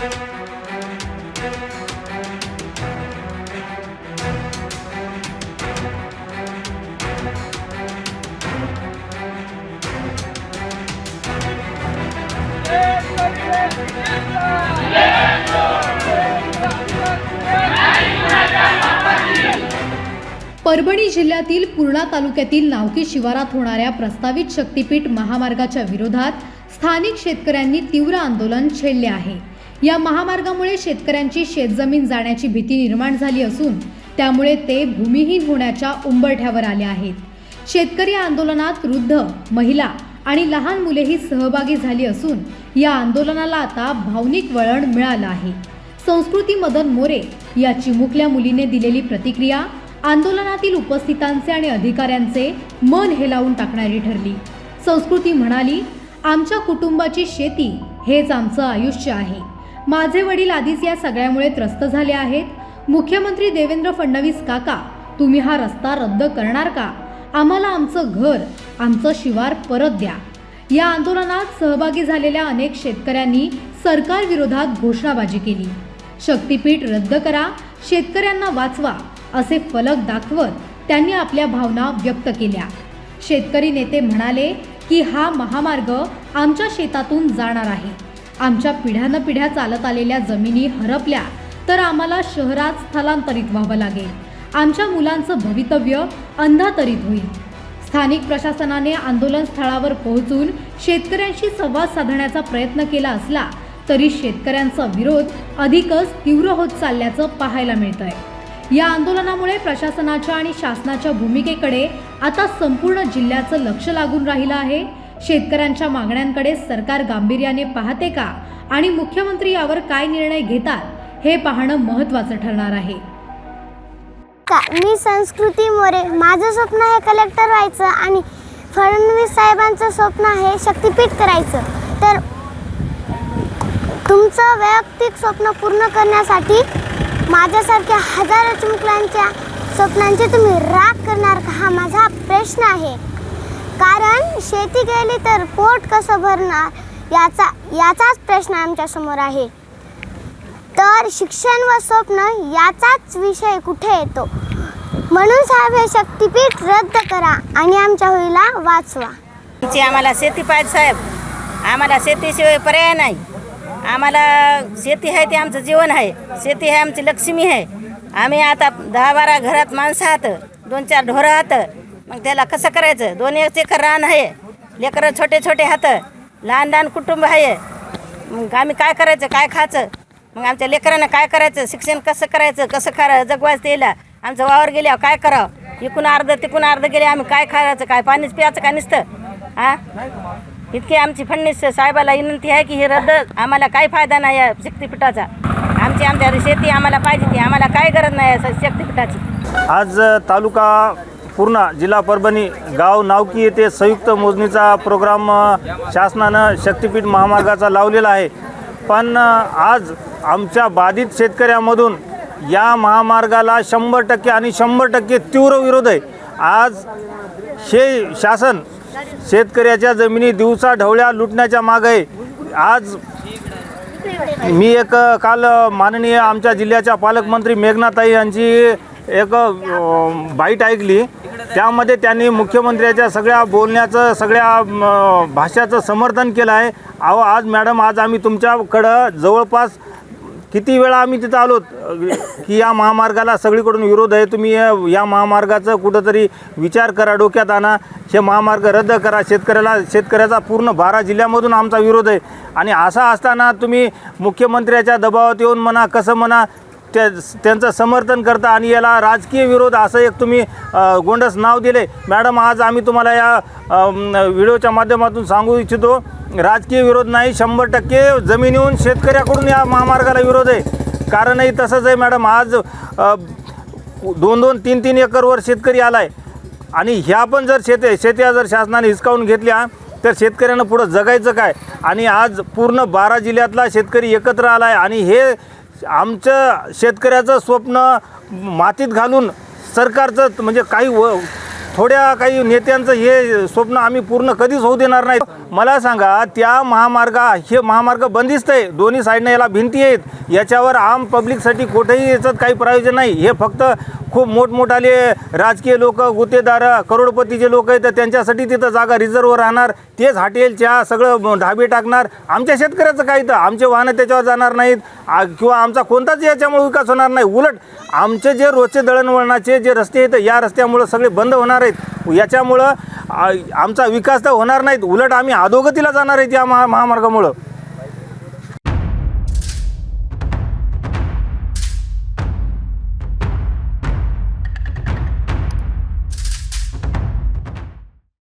परभणी जिल्ह्यातील पूर्णा तालुक्यातील नावकी शिवारात होणाऱ्या प्रस्तावित शक्तीपीठ महामार्गाच्या विरोधात स्थानिक शेतकऱ्यांनी तीव्र आंदोलन छेडले आहे. या महामार्गामुळे शेतकऱ्यांची शेतजमीन जाण्याची भीती निर्माण झाली असून त्यामुळे ते भूमिहीन होण्याच्या उंबरठ्यावर आले आहेत. शेतकरी आंदोलनात वृद्ध महिला आणि लहान मुलेही सहभागी झाली असून या आंदोलनाला आता भावनिक वळण मिळालं आहे. संस्कृती मदन मोरे या चिमुकल्या मुलीने दिलेली प्रतिक्रिया आंदोलनातील उपस्थितांचे आणि अधिकाऱ्यांचे मन हेलावून टाकणारी ठरली. संस्कृती म्हणाली आमच्या कुटुंबाची शेती हेच आमचं आयुष्य आहे. माझे वडील आधीच या सगळ्यामुळे त्रस्त झाले आहेत. मुख्यमंत्री देवेंद्र फडणवीस काका तुम्ही हा रस्ता रद्द करणार का? आम्हाला आमचं घर आमचं शिवार परत द्या. या आंदोलनात सहभागी झालेल्या अनेक शेतकऱ्यांनी सरकार विरोधात घोषणाबाजी केली. शक्तीपीठ रद्द करा शेतकऱ्यांना वाचवा असे फलक दाखवत त्यांनी आपल्या भावना व्यक्त केल्या. शेतकरी नेते म्हणाले की हा महामार्ग आमच्या शेतातून जाणार आहे. आमच्या पिढ्यानपिढ्या चालत आलेल्या जमिनी हरपल्या तर आम्हाला शहरात स्थलांतरित व्हावं लागेल. आमच्या मुलांचं भवितव्य अंधातरित होईल. स्थानिक प्रशासनाने आंदोलन स्थळावर पोहोचून शेतकऱ्यांशी संवाद साधण्याचा प्रयत्न केला असला तरी शेतकऱ्यांचा विरोध अधिकच तीव्र होत चालल्याचं पाहायला मिळतंय. या आंदोलनामुळे प्रशासनाच्या आणि शासनाच्या भूमिकेकडे आता संपूर्ण जिल्ह्याचं लक्ष लागून राहिलं आहे. शेतकऱ्यांच्या मागण्यांकडे सरकार गांभीर्याने पाहते का? आणि मुख्यमंत्री यावर काय निर्णय घेतात? हे पाहणं महत्त्वाचं ठरणार आहे. का? मी संस्कृती मोरे माझं स्वप्न आहे कलेक्टर व्हायचं आणि फडणवीस साहेबांचं स्वप्न आहे शक्तीपीठ करायचं. तर तुमचं वैयक्तिक स्वप्न पूर्ण करण्यासाठी माझ्यासारख्या हजारो चिमुकल्यांच्या स्वप्नांचे तुम्ही राग करणार का? हा माझा प्रश्न आहे. कारण शेती केली तर पोट कसं भरणार? याचा याचाच प्रश्न आमच्यासमोर आहे. तर शिक्षण व स्वप्न याचाच विषय कुठे येतो? म्हणून साहेब हे शक्तीपीठ रद्द करा आणि आमच्या होईला वाचवा. आमची आम्हाला शेती पाहिजे साहेब. आम्हाला शेतीशिवाय पर्याय नाही. आम्हाला शेती आहे ते आमचं जीवन आहे. शेती आहे आमची लक्ष्मी आहे. आम्ही आता दहा बारा घरात माणसं आहात. दोन चार ढोरं आहात. मग त्याला कसं करायचं? दोन एक एकर रान आहे. लेकरं छोटे छोटे हात. लहान लहान कुटुंब आहे. मग आम्ही काय करायचं? काय खायचं? मग आमच्या लेकरांना काय करायचं? शिक्षण कसं करायचं? कसं खा जगवायचं त्याला? आमचं वावर गेल्यावर काय करावं? इकून अर्ध तिकून अर्ध गेले आम्ही काय खायचं? काय पाणीच प्यायचं का नुसतं? हां इतकी आमची फडणीस साहेबाला विनंती आहे की हे रद्द आम्हाला काही फायदा नाही या शक्तीपीठाचा. आमची आमच्या शेती आम्हाला पाहिजे ती. आम्हाला काय गरज नाही आहे शक्तीपीठाची. आज तालुका पूर्णा जिल्हा परभणी गाव नावकी येथे संयुक्त मोजणीचा प्रोग्राम शासनानं शक्तिपीठ महामार्गाचा लावलेला आहे. पण आज आमच्या बाधित शेतकऱ्यामधून या महामार्गाला शंभर टक्के आणि शंभर टक्के तीव्र विरोध आहे. आज हे शासन शेतकऱ्याच्या जमिनी दिवसा ढवळ्या लुटण्याच्या मागे आहे. आज मी एक काल माननीय आमच्या जिल्ह्याच्या पालकमंत्री मेघनाताई यांची एक बाईट ऐकली. त्यामध्ये त्यांनी मुख्यमंत्र्याच्या सगळ्या बोलण्याचं सगळ्या भाषेचं भाषाचं समर्थन केलं आहे अहो आज मॅडम आज आम्ही तुमच्याकडं जवळपास किती वेळा आम्ही तिथं आलो? की या महामार्गाला सगळीकडून विरोध आहे तुम्ही या- या महामार्गाचं कुठंतरी विचार करा डोक्यात आणा. हे महामार्ग रद्द करा शेतकऱ्याला शेतकऱ्याचा पूर्ण बारा जिल्ह्यामधून आमचा विरोध आहे. आणि असा असताना तुम्ही मुख्यमंत्र्याच्या दबावात येऊन म्हणा कसं म्हणा त्या त्यांचं समर्थन करता आणि याला राजकीय विरोध असं एक तुम्ही गोंडस नाव दिले मॅडम आज आम्ही तुम्हाला या व्हिडिओच्या माध्यमातून सांगू इच्छितो राजकीय विरोध नाही शंभर टक्के जमिनीहून शेतकऱ्याकडून या महामार्गाला विरोध आहे. कारणही तसंच आहे मॅडम आज दोन दोन तीन तीन एकरवर शेतकरी आला आहे आणि ह्या पण जर शेती शेत्या जर शासनाने हिसकावून घेतल्या तर शेतकऱ्यांना पुढं जगायचं काय? आणि आज पूर्ण बारा जिल्ह्यातला शेतकरी एकत्र आला आहे आणि हे आमचं शेतकऱ्याचं स्वप्न मातीत घालून सरकारचं म्हणजे काही व थोड्या काही नेत्यांचं हे स्वप्न आम्ही पूर्ण कधीच होऊ देणार नाही. मला सांगा त्या महामार्गा हे महामार्ग बंदिस्त आहे. दोन्ही साईडनं याला भिंती आहेत. याच्यावर आम पब्लिकसाठी कुठेही याचं काही प्रयोजन नाही. हे फक्त खूप मोठमोठाले राजकीय लोक गुत्तेदार करोडपतीचे लोक आहेत. तर त्यांच्यासाठी तिथं जागा रिझर्व राहणार. तेच हॉटेल चहा सगळं ढाबे टाकणार. आमच्या शेतकऱ्याचं काही तर आमचे वाहनं त्याच्यावर जाणार नाहीत. किंवा आमचा कोणताच याच्यामुळे विकास होणार नाही. उलट आमचे जे रोजचे दळणवळणाचे जे रस्ते आहेत या रस्त्यामुळं सगळे बंद होणार आहेत. याच्यामुळं आ- आमचा विकास तर होणार नाहीत. उलट आम्ही अधोगतीला जाणार आहेत या महा महामार्गामुळं.